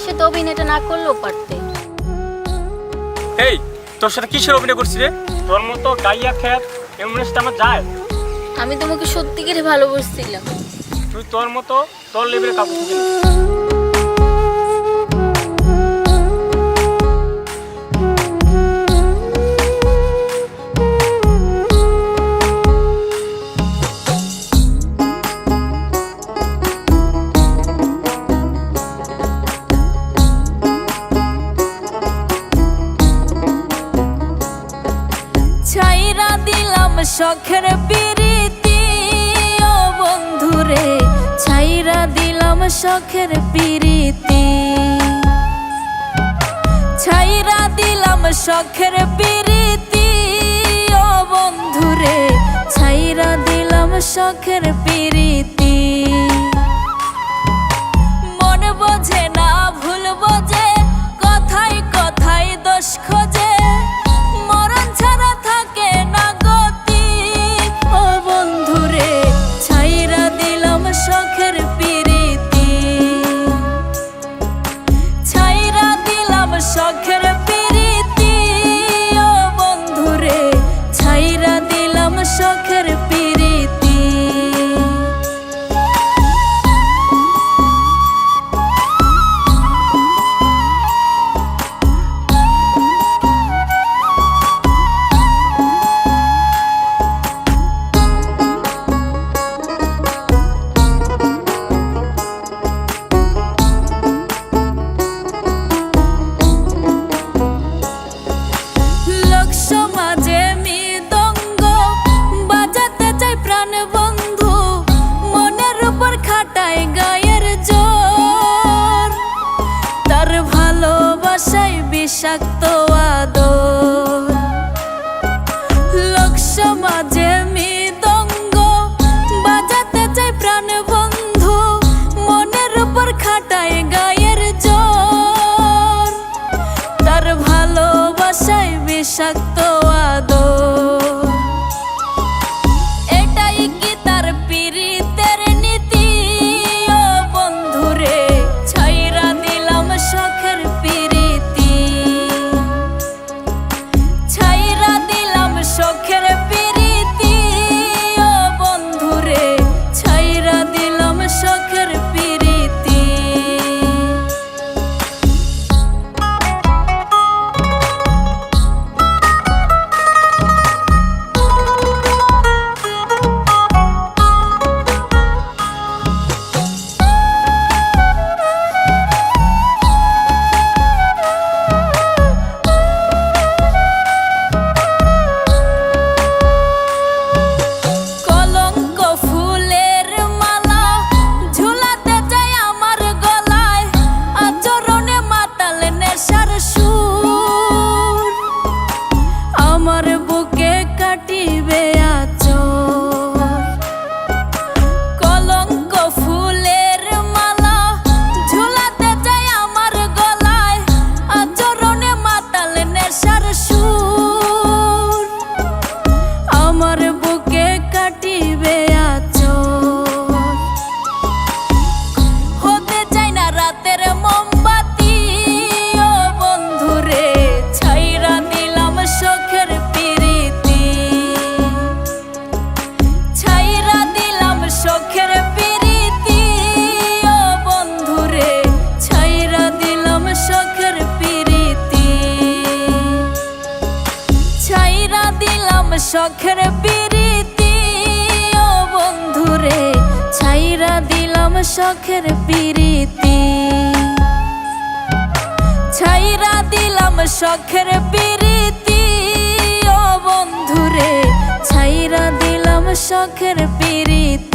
আমার সাথে অভিনয়টা না করলেও পারতে। এই তোর সাথে কিসের অভিনয় করছি রে? তোর মতো গাইয়া খ্যাত এমনিসটা আমার যায়। আমি তোমাকে সত্যি সত্যিকারে ভালোবাসছিলাম। তুই তোর মতো তোর লেভেলে কাপড় শখের পিরিতি, ও বন্ধুরে, ছাইরা দিলাম শখের পিরিতি। ছাইরা দিলাম শখের পিরিতি, ও বন্ধুরে, ছাইরা দিলাম শখের পিরিতি। বিষাক্ত আদর। লোক সমাজে মৃদঙ্গ, বাজাতে চাই প্রাণ বন্ধু মনের উপর খাটায় গায়ের জোর তার ভালোবাসায় বিষাক্ত আদর। baby. শখের পিরিতি, ও বন্ধুরে ছাইরা দিলাম শখের পিরিতি। ছাইরা দিলাম শখের পিরিতি, ও বন্ধুরে ছাইরা দিলাম শখের পিরিতি। ছাইরা দিলাম শখের পিরিতি, ও বন্ধুরে ছাইরা দিলাম শখের পিরিতি।